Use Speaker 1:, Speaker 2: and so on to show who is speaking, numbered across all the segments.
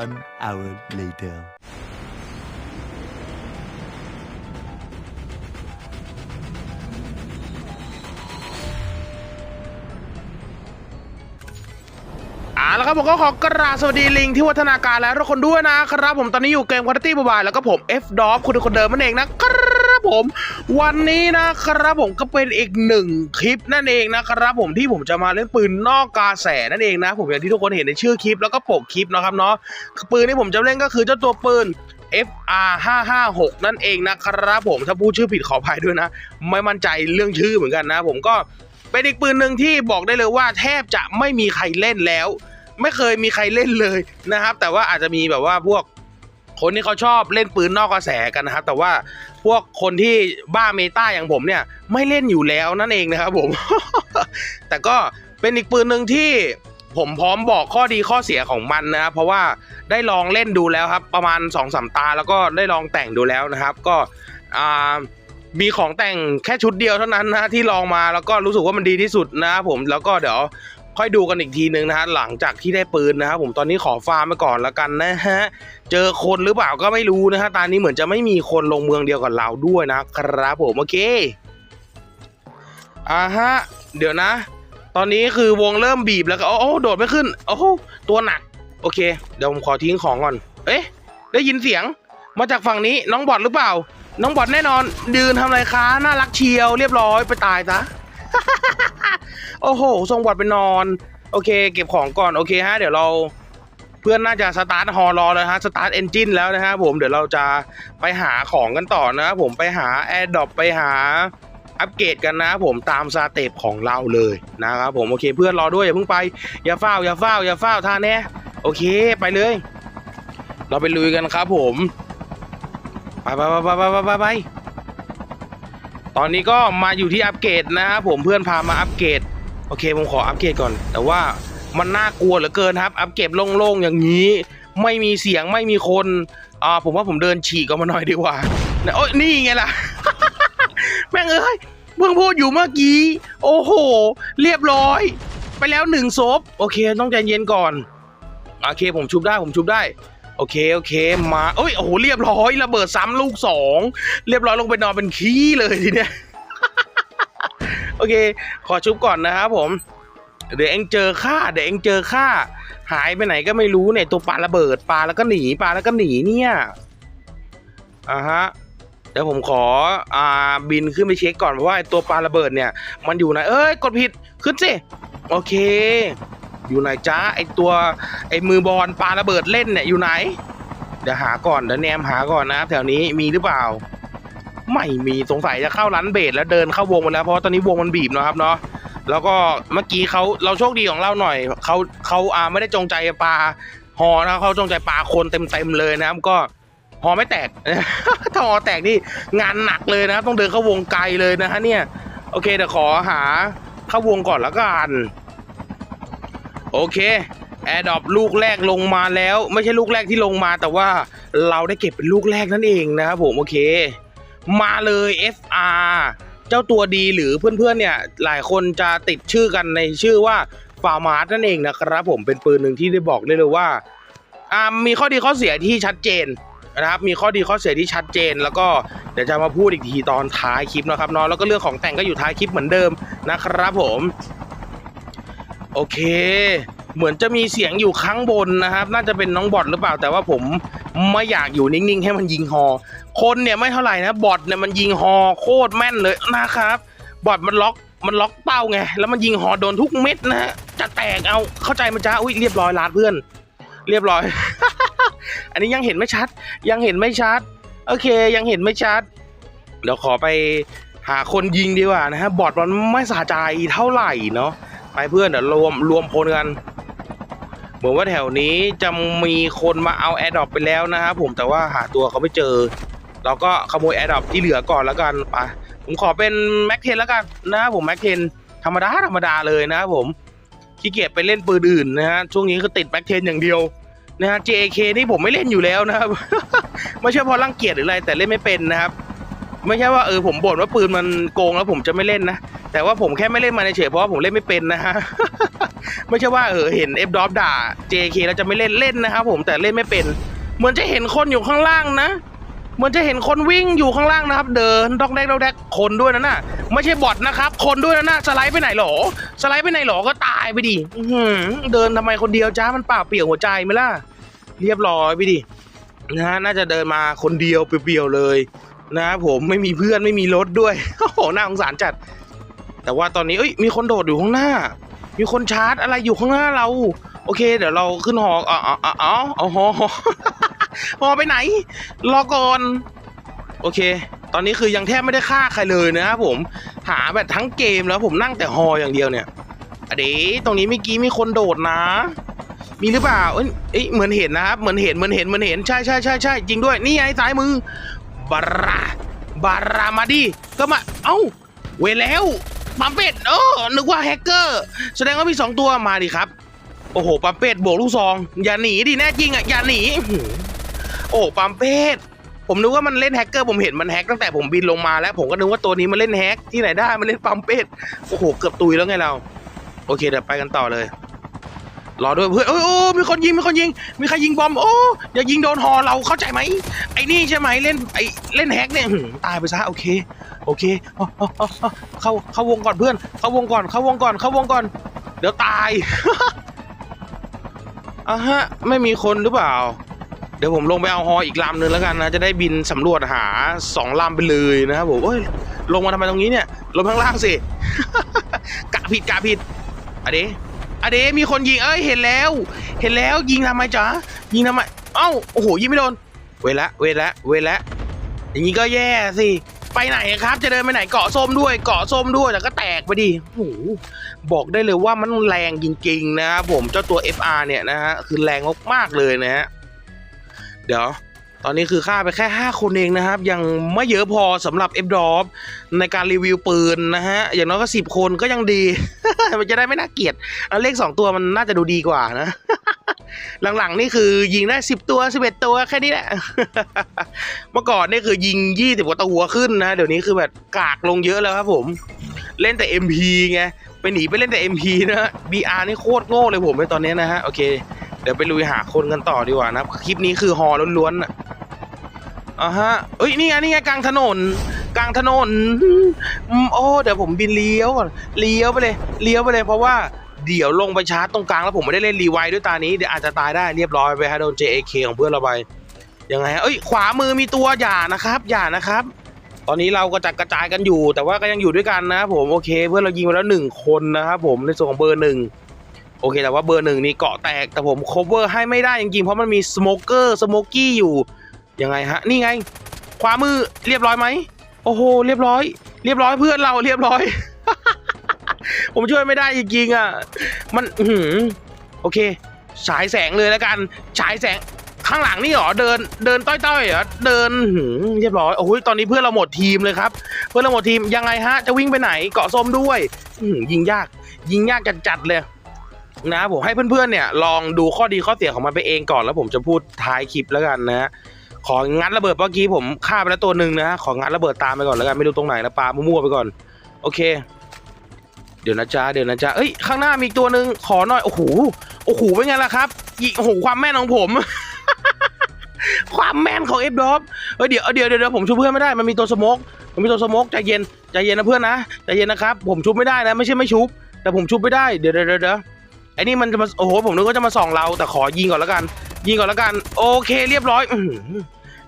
Speaker 1: One hour later.
Speaker 2: อ่าแล้วครับผมก็ขอกราบสวัสดีลิงที่วัฒนาการและทุกคนด้วยนะครับ ผมตอนนี้อยู่เกมควอ l i ตี้บายแล้วก็ผม F d o ฟคุณคนเดิมนั่นเองนะครับ ผม วันนี้นะครับผมก็เป็นอีกหนึ่งคลิปนั่นเองนะครับผมที่ผมจะมาเล่นปืนนอกกาแสนั่นเองนะ ผมอย่างที่ทุกคนเห็นในชื่อคลิปแล้วก็ปกคลิปนะครับเนาะปืนที่ผมจะเล่นก็คือเจ้าตัวปืน FR 556 นั่นเองนะครับผมถ้าพูดชื่อผิดขออภัยด้วยนะ ไม่มั่นใจเรื่องชื่อเหมือนกันนะ ผมก็เป็นอีกปืนหนึ่งที่บอกได้เลยว่าแทบจะไม่มีใครเล่นแล้ว ไม่เคยมีใครเล่นเลยนะครับ แต่ว่าอาจจะมีแบบว่าพวก คนที่เขาชอบเล่นปืนนอกกระแสกันนะครับ แต่ว่าพวกคนที่บ้าเมตาอย่างผมเนี่ยไม่เล่นอยู่แล้วนั่นเองนะครับผม แต่ก็เป็นอีกปืนหนึ่งที่ผมพร้อมบอกข้อดีข้อเสียของมันนะครับเพราะว่าได้ลองเล่นดูแล้วครับประมาณ2อสตา แล้วก็ได้ลองแต่งดูแล้วนะครับ ก็มีของแต่งแค่ชุดเดียวเท่านั้นนะที่ลองมาแล้วก็รู้สึกว่ามันดีที่สุดนะครับผมแล้วก็เดี๋ยว ค่อยดูกันอีกทีนึงนะฮะหลังจากที่ได้ปืนนะครับผมตอนนี้ขอฟาร์มไปก่อนแล้วกันนะฮะเจอคนหรือเปล่าก็ไม่รู้นะฮะตอนนี้เหมือนจะไม่มีคนลงเมืองเดียวกับเราด้วยนะครับผมโอเคอ่าฮะเดี๋ยวนะ ตอนนี้คือวงเริ่มบีบแล้วก็โอ้โอ้โดดไม่ขึ้นโอ้โหตัวหนัก โอเค เดี๋ยวผมขอทิ้งของก่อน เอ๊ะ ได้ยินเสียงมาจากฝั่งนี้น้องบอดหรือเปล่า น้องบอดแน่นอน ดืนทำไรคะน่ารักเชียวเรียบร้อยไปตายซะ โอ้โหทรงบอดไปนอน โอเค เก็บของก่อน โอเคฮะ เดี๋ยวเราเพื่อนน่าจะสตาร์ทฮอรอแล้วฮะ สตาร์ทเอนจินแล้วนะฮะผมเดี๋ยวเราจะไปหาของกันต่อนะครับผมไปหาแอร์ดรอปไปหาอัปเกรดกันนะผมตามสเต็ปของเราเลยนะครับผมโอเคเพื่อนรอด้วยอย่าเพิ่งไป อย่าเฝ้า อย่าเฝ้า อย่าเฝ้าท่าแน่โอเคไปเลย เราไปลุยกันครับผมไปไปไปไปไปไปไปตอนนี้ก็มาอยู่ที่อัปเกรดนะครับผมเพื่อนพามาอัปเกรด โอเคผมขออัปเกรดก่อน แต่ว่ามันน่ากลัวเหลือเกินครับ อัปเกรดโล่งๆอย่างนี้ ไม่มีเสียงไม่มีคนอ่าผมว่าผมเดินฉีกออกมาหน่อยดีกว่านะโอ้ยนี่ไงล่ะ แม่งเอ้ยเพิ่งพูดอยู่เมื่อกี้ โอ้โห เรียบร้อย ไปแล้วหนึ่งศพโอเค ต้องใจเย็นก่อนโอเคผมชุบได้ผมชุบได้โอเคโอเคมาเอ้ยโอ้โหเรียบร้อยระเบิดซ้ำลูกสองเรียบร้อยลงไปนอนเป็นขี้เลยทีเนี้ย อเค ขอชุบก่อนนะครับผม เดี๋ยวเองเจอข้าเดี๋ยวเองเจอข้าหายไปไหนก็ไม่รู้เนี่ยตัวปลาระเบิดปลาแล้วก็หนีปลาแล้วก็หนีเนี่ยอ่าฮะเดี๋ยวผมขออ่าบินขึ้นไปเช็คก่อนว่าไอ้ตัวปลาระเบิดเนี่ย มันอยู่ไหนเอ้ยกดผิดขึ้นสิโอเค อยู่ไหนจ้าไอตัวไอมือบอลปลาระเบิดเล่นเนี่ยอยู่ไหน เดี๋ยวหาก่อนเดี๋ยวแนมหาก่อนนะครับแถวนี้มีหรือเปล่า ไม่มีสงสัยจะเข้าร้านเบสแล้วเดินเข้าวงมาแล้วเพราะตอนนี้วงมันบีบนะครับเนาะแล้วก็เมื่อกี้เขาเราโชคดีของเราหน่อยเขาเขาอ่าไม่ได้จงใจปลาหอนะเขาจงใจปลาคนเต็มเต็มเลยนะครับ ก็หอไม่แตกถ้าหอแตกนี่งานหนักเลยนะครับต้องเดินเข้าวงไกลเลยนะฮะเนี่ยโอเคเดี๋ยวขอหาเข้าวงก่อนละกันโอเคแอร์ดรอปลูกแรกลงมาแล้ว ไม่ใช่ลูกแรกที่ลงมาแต่ว่าเราได้เก็บเป็นลูกแรกนั่นเองนะครับผมโอเค มาเลย FR เจ้าตัวดีหรือเพื่อนๆเนี่ยหลายคนจะติดชื่อกันในชื่อว่าฟาร์มาร์นั่นเองนะครับผมเป็นปืนหนึ่งที่ได้บอกได้เลยว่าอ่ามีข้อดีข้อเสียที่ชัดเจนนะครับมีข้อดีข้อเสียที่ชัดเจน แล้วก็เดี๋ยวจะมาพูดอีกทีตอนท้ายคลิปนะครับเนาะแล้วก็เรื่องของแต่งก็อยู่ท้ายคลิปเหมือนเดิมนะครับผม โอเค เหมือนจะมีเสียงอยู่ข้างบนนะครับ น่าจะเป็นน้องบอทหรือเปล่าแต่ว่าผม ไม่อยากอยู่นิ่งๆ ให้มันยิงฮอ คนเนี่ยไม่เท่าไหร่นะบอทเนี่ยมันยิงฮอโคตรแม่นเลยนะครับบอทมันล็อกมันล็อกเป้าไงแล้วมันยิงฮอโดนทุกเม็ดนะฮะจะแตกเอาเข้าใจมันจ้าอุ้ยเรียบร้อยลาดเพื่อน เรียบร้อย อันนี้ยังเห็นไม่ชัด ยังเห็นไม่ชัด โอเคยังเห็นไม่ชัด เดี๋ยวขอไปหาคนยิงดีกว่านะฮะบอทมันไม่สะใจเท่าไหร่เนาะไปเพื่อนเดี๋ยวรวมรวมพลกัน เหมือนว่าแถวนี้จะมีคนมาเอาแอร์ดรอปไปแล้วนะครับผมแต่ว่าหาตัวเขาไม่เจอ เราก็ขโมยแอร์ดรอปที่เหลือก่อนแล้วกันไปผมขอเป็นแม็กเทนแล้วกันนะครับผมแม็กเทนธรรมดาธรรมดาเลยนะครับผมขี้เกียจไปเล่นปืนอื่นนะฮะช่วงนี้คือติดแม็กเทนอย่างเดียวนะฮะ JK นี่ผมไม่เล่นอยู่แล้วนะครับ ไม่ใช่เพราะรังเกียจหรืออะไรแต่เล่นไม่เป็นนะครับ ไม่ใช่ว่าเออผมบ่นว่าปืนมันโกงแล้วผมจะไม่เล่นนะ แต่ว่าผมแค่ไม่เล่นมาเฉยเพราะว่าผมเล่นไม่เป็นนะฮะ ไม่ใช่ว่าเออเห็น F ดอฟด่า JK แล้วจะไม่เล่นเล่นนะครับผมแต่เล่นไม่เป็น เหมือนจะเห็นคนอยู่ข้างล่างนะเหมือนจะเห็นคนวิ่งอยู่ข้างล่างนะครับ เดินดอกแดกดอกแดกคนด้วยนะน่ะไม่ใช่บอทนะครับ คนด้วยนะน่ะสไลด์ไปไหนหรอ สไลด์ไปไหนหรอก็ตายไปดิเดินทำไมคนเดียวจ้ามันเปล่าเปลี่ยวหัวใจไหมล่ะ เรียบร้อยไปดินะฮะน่าจะเดินมาคนเดียวเปลี่ยวๆเลย นะครับผมไม่มีเพื่อนไม่มีรถด้วยโอ้โหน่าสงสารจัด แต่ว่าตอนนี้เอ้ยมีคนโดดอยู่ข้างหน้า มีคนชาร์จอะไรอยู่ข้างหน้าเรา โอเค เดี๋ยวเราขึ้นหออ๋ออ๋ออ๋ออ๋อเอาหอหอไปไหน รอก่อนโอเค ตอนนี้คือยังแทบไม่ได้ฆ่าใครเลยนะครับผม หาแบบทั้งเกมแล้วผมนั่งแต่ฮออย่างเดียวเนี่ยอะเดตรงนี้เมื่อกี้มีคนโดดนะ มีหรือเปล่าเอ้เอ้ยเหมือนเห็นนะครับ เหมือนเห็น เหมือนเห็น เหมือนเห็น ใช่ใช่ใช่ใช่จริงด้วย นี่ไงซ้ายมือ บาราบารามาดิก็มา เอ้า เวแล้วปัมเป็ดเออนึกว่าแฮกเกอร์ แสดงว่ามีสองตัวมาดิครับ โอ้โหปัมเป็ดบวกลูกซอง อย่าหนีดิแน่จริงอะอย่าหนีโอ้โหปั๊มเป็ดผมนึกว่ามันเล่นแฮกเกอร์ผมเห็นมันแฮกตั้งแต่ผมบินลงมาแล้ว ผมก็นึกว่าตัวนี้มันเล่นแฮกที่ไหนได้มันเล่นปัมเป็ดโอ้โหเกือบตุยแล้วไงเรา โอเคเดี๋ยวไปกันต่อเลย รอด้วยเพื่อนโอ้ยโอ้มีคนยิงมีคนยิง มีใครยิงบอมโอ้อย่ายิงโดนหอเราเข้าใจไหมไอ้นี่ใช่ไหมเล่นไอ้เล่นแฮกเนี่ยตายไปซะโอเค โอเคเข้าเข้าวงก่อนเพื่อน เข้าวงก่อนเข้าวงก่อนเข้าวงก่อน เดี๋ยวตายอะฮะไม่มีคนหรือเปล่า เดี๋ยวผมลงไปเอาฮออีกลำหนึ่งแล้วกันนะจะได้บินสำรวจหาสองลำไปเลยนะครับผมเอ้ยลงมาทำไมตรงนี้เนี่ยลงข้างล่างสิกะผิดกะผิดอะเด อะเดมีคนยิงเอ้ยเห็นแล้ว เห็นแล้วยิงทำไมจ๊ะยิงทำไมเอ้าโอ้โหยิงไม่โดนเวละเวละเวละอย่างนี้ก็แย่สิไปไหนครับ จะเดินไปไหนเกาะส้มด้วยเกาะส้มด้วยแต่ก็แตกไปดิโอ้โหบอกได้เลยว่ามันแรงจริงๆนะครับผมเจ้าตัว FR เนี่ยนะฮะคือแรงมากๆเลยนะฮะเดี๋ยว ตอนนี้คือฆ่าไปแค่ 5 คนเองนะครับ ยังไม่เยอะพอสำหรับ f d r o p ในการรีวิวปืนนะฮะ อย่างน้อยก็ 10 คนก็ยังดี มันจะได้ไม่น่าเกลียดแล้วเลข 2 ตัวมันน่าจะดูดีกว่านะ หลังๆนี่คือยิงได้ 10 ตัว 11 ตัวแค่นี้แหละ เมื่อก่อนนี่คือยิง 20 กว่าตัวขึ้นนะ เดี๋ยวนี้คือแบบกากลงเยอะแล้วครับผม เล่นแต่ MP ไงไปหนีไปเล่นแต่ MP นะฮะ BR นี่โคตรโง่เลยผมในตอนนี้นะฮะ โอเค เดี๋ยวไปลุยหาคนกันต่อดีกว่านะ คลิปนี้คือฮอล้วนๆอะอ่าฮะเอ้ยนี่ไงนี่ไงกลางถนน กลางถนนโอ้เดี๋ยวผมบินเลี้ยวก่อนเลี้ยวไปเลยเลี้ยวไปเลย เพราะว่าเดี๋ยวลงไปชาร์จตรงกลางแล้วผมไม่ได้เล่นรีไวด์ด้วยตานี้เดี๋ยวอาจจะตายได้เรียบร้อยไปฮะโดน JAK ของเพื่อนเราไปยังไงเอ้ยขวามือมีตัวอย่านะครับ อย่านะครับ ตอนนี้เราก็จัดกระจายกันอยู่ แต่ว่าก็ยังอยู่ด้วยกันนะครับผมโอเค เพื่อนเรายิงไปแล้วหนึ่งคนนะครับผมในส่วนของเบอร์หนึ่ง โอเค แต่ว่าเบอร์หนึ่งนี่เกาะแตก แต่ผม cover ให้ไม่ได้จริงๆ เพราะมันมีสโมเกอร์สโมกี้อยู่ ยังไงฮะ นี่ไง ขวามือเรียบร้อยไหม โอ้โห เรียบร้อย เรียบร้อยเพื่อนเราเรียบร้อย ผมช่วยไม่ได้จริงๆอะ มันหือโอเค ฉายแสงเลยแล้วกัน ฉายแสงข้างหลังนี่หรอ เดิน เดินต้อยๆเหรอ เดินหืมเรียบร้อย โอ้ยตอนนี้เพื่อนเราหมดทีมเลยครับ เพื่อนเราหมดทีม ยังไงฮะ จะวิ่งไปไหน เกาะส้มด้วยหือยิงยาก ยิงยากจัดๆเลย นะผมให้เพื่อนๆเนี่ยลองดูข้อดีข้อเสียของมันไปเองก่อนแล้วผมจะพูดท้ายคลิปแล้วกันนะ ของงัดระเบิดเมื่อกี้ผมฆ่าไปแล้วตัวหนึ่งนะของงัดระเบิดตามไปก่อนแล้วกันไม่รู้ตรงไหนนะปลามั่วๆไปก่อน โอเค เดี๋ยวนะจ๊ะเดี๋ยวนะจ๊ะเอ้ยข้างหน้ามีตัวหนึ่งขอหน่อยโอ้โหโอ้โหเป็นไงล่ะครับยิงโอ้โหความแม่นของผมความแม่นของเอฟดอฟเฮ้ยเดี๋ยวเดี๋ยวเดี๋ยวเดี๋ยวผมช่วยเพื่อนไม่ได้ มันมีตัวสโมกมันมีตัวสโมกใจเย็นใจเย็นนะเพื่อนนะใจเย็นนะครับ ผมชุบไม่ได้นะ ไม่ใช่ไม่ชุบ แต่ผมชุบไม่ได้ เดี๋ยวเดี๋ยวเดี๋ยวเดี๋ยว ไอ้นี่มันจะมาโอ้โหผมนึกว่าจะมาส่องเราแต่ขอยิงก่อนแล้วกัน ยิงก่อนแล้วกัน โอเคเรียบร้อยอ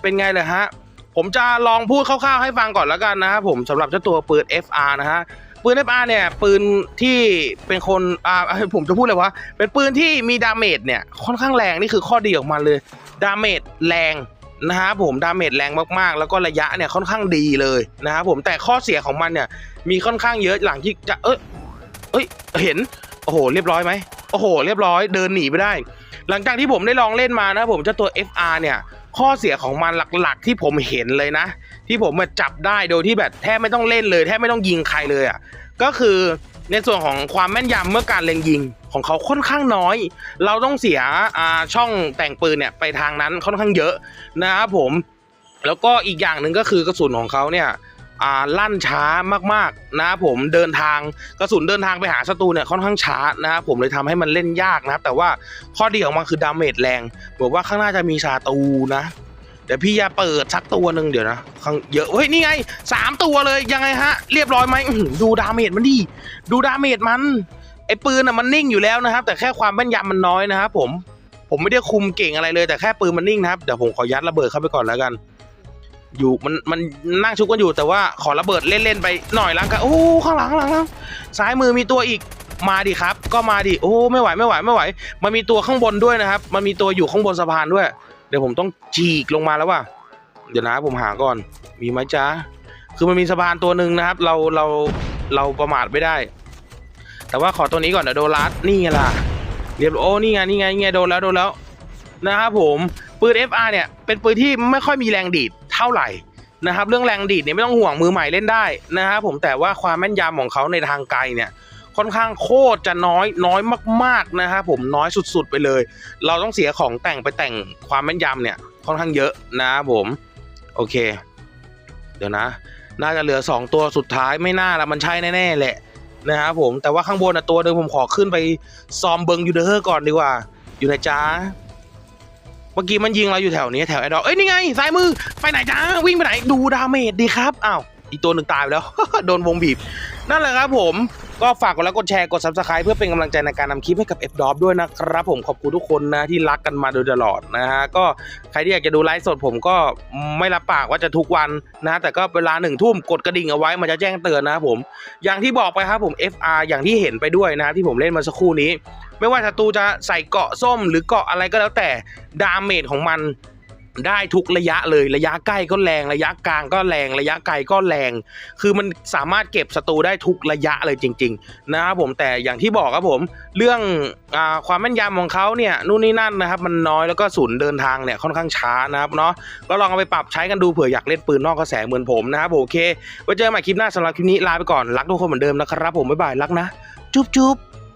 Speaker 2: เป็นไงเลยฮะ ผมจะลองพูดคร่าวๆให้ฟังก่อนแล้วกันนะครับผมสำหรับเจ้าตัวปืน FR นะฮะปืน FR เนี่ยปืนที่เป็นคนอ่าผมจะพูดเลยว่าเป็นปืนที่มีดาเมจเนี่ยค่อนข้างแรงนี่คือข้อดีของมันเลยดาเมจแรงนะฮะผมดาเมจแรงมากๆ แล้วก็ระยะเนี่ยค่อนข้างดีเลยนะครับผมแต่ข้อเสียของมันเนี่ยมีค่อนข้างเยอะหลังที่จะเอ้ยเอ้ยเห็น โอ้โห เรียบร้อยไหมโอ้โห เรียบร้อยเดินหนีไปได้ หลังจากที่ผมได้ลองเล่นมานะผมเจ้าตัว FR เนี่ยข้อเสียของมันหลักๆ ที่ผมเห็นเลยนะ ที่ผมมาจับได้โดยที่แบบแทบไม่ต้องเล่นเลยแทบไม่ต้องยิงใครเลยอะก็คือในส่วนของความแม่นยำเมื่อการเล็งยิงของเขาค่อนข้างน้อย เราต้องเสียช่องแต่งปืนเนี่ยไปทางนั้นค่อนข้างเยอะนะครับผม แล้วก็อีกอย่างหนึ่งก็คือกระสุนของเขาเนี่ย อ่าลั่นช้ามากๆนะครับผมเดินทางกระสุนเดินทางไปหาศัตรูเนี่ยค่อนข้างช้านะครับผมเลยทำให้มันเล่นยากนะครับ แต่ว่าข้อดีของมันคือดาเมจแรงบอกว่าข้างหน้าจะมีซาตูนะเดี๋ยวพี่จะเปิดสักตัวหนึ่งเดี๋ยวนะข้างเยอะเฮ้ยนี่ไงสามตัวเลยยังไงฮะ เรียบร้อยไหมดูดาเมจมันดิดูดาเมจมันไอ้ปืนอะมันนิ่งอยู่แล้วนะครับ แต่แค่ความแม่นยำมันน้อยนะครับผมผมไม่ได้คุมเก่งอะไรเลยแต่แค่ปืนมันนิ่งนะครับเดี๋ยวผมขอยัดระเบิดเข้าไปก่อนแล้วกัน อยู่มันมันนั่งชุกกันอยู่แต่ว่าขอระเบิดเล่นๆไปหน่อยละกันโอ้ข้างหลังข้างหลังซ้ายมือมีตัวอีกมาดิครับ ก็มาดิโอ้ไม่ไหวไม่ไหวไม่ไหว มันมีตัวข้างบนด้วยนะครับ มันมีตัวอยู่ข้างบนสะพานด้วย เดี๋ยวผมต้องฉีกลงมาแล้วว่ะเดี๋ยวนะผมหาก่อน มีไหมจ๊ะคือมันมีสะพานตัวหนึ่งนะครับ เราเราเราประมาทไม่ได้ แต่ว่าขอตัวนี้ก่อนเดี๋ยวโดนลัดนี่ไงล่ะเรียบโอ้นี่ไงนี่ไงนี่ไงโดนแล้วโดนแล้วนะครับผมปืน FR เนี่ยเป็นปืนที่ไม่ค่อยมีแรงดีด เท่าไหร่นะครับเรื่องแรงดีดเนี่ยไม่ต้องห่วงมือใหม่เล่นได้นะครับผมแต่ว่าความแม่นยำของเขาในทางไกลเนี่ยค่อนข้างโคตรจะน้อยน้อยมากๆนะครับผมน้อยสุดๆไปเลย เราต้องเสียของแต่งไปแต่งความแม่นยำเนี่ยค่อนข้างเยอะนะครับผมโอเค เดี๋ยวนะ น่าจะเหลือสองตัวสุดท้ายไม่น่าละมันใช่แน่ๆแหละนะครับผมแต่ว่าข้างบนอะตัวหนึ่งผมขอขึ้นไปซอมเบิงยูเดอร์ก่อนดีกว่า อยู่ไหนจ้า มื่อกี้มันยิงเราอยู่แถวนี้แถวไอ้ดอกเอ้ยนี่ไงซ้ายมือไปไหนจ้าวิ่งไปไหนดูดาเมจดีครับอ้าวอีตัวหนึ่งตายไปแล้ว โดนวงบีบ นั่นแหละครับผมก็ฝากกดไลค์กดแชร์กด subscribe เพื่อเป็นกำลังใจในการนำคลิปให้กับ F d o p ด้วยนะครับผมขอบคุณทุกคนนะที่รักกันมาโดยตลอดนะฮะก็ใครที่อยากจะดูไลฟ์สดผมก็ไม่รับปากว่าจะทุกวันนะแต่ก็เวลาหนึ่งทุ่มกดกระดิ่งเอาไว้มันจะแจ้งเตือนนะครับผม อย่างที่บอกไปครับผม FR อย่างที่เห็นไปด้วยนะที่ผมเล่นมาสักครู่นี้ ไม่ว่าศัตรูจะใส่เกาะส้มหรือเกาะอะไรก็แล้วแต่ดาเมจของมัน ได้ทุกระยะเลยระยะใกล้ก็แรงระยะกลางก็แรงระยะไกลก็แรง คือมันสามารถเก็บศัตรูได้ทุกระยะเลยจริง ๆ นะครับผมแต่อย่างที่บอกครับผม เรื่องอความแม่นยำของเขาเนี่ยนู่นนี่นั่นนะครับ มันน้อยแล้วก็ศูนย์เดินทางเนี่ยค่อนข้างช้านะครับเนาะก็ลองเอาไปปรับใช้กันดูเผื่ออยากเล่นปืนนอกกระแสเหมือนผมนะครับโอเคไว้เจอกันใหม่คลิปหน้าสำหรับคลิปนี้ลาไปก่อนรักทุกคนเหมือนเดิมนะครับผมบ๊ายบายรักนะ จุ๊บจุ๊บ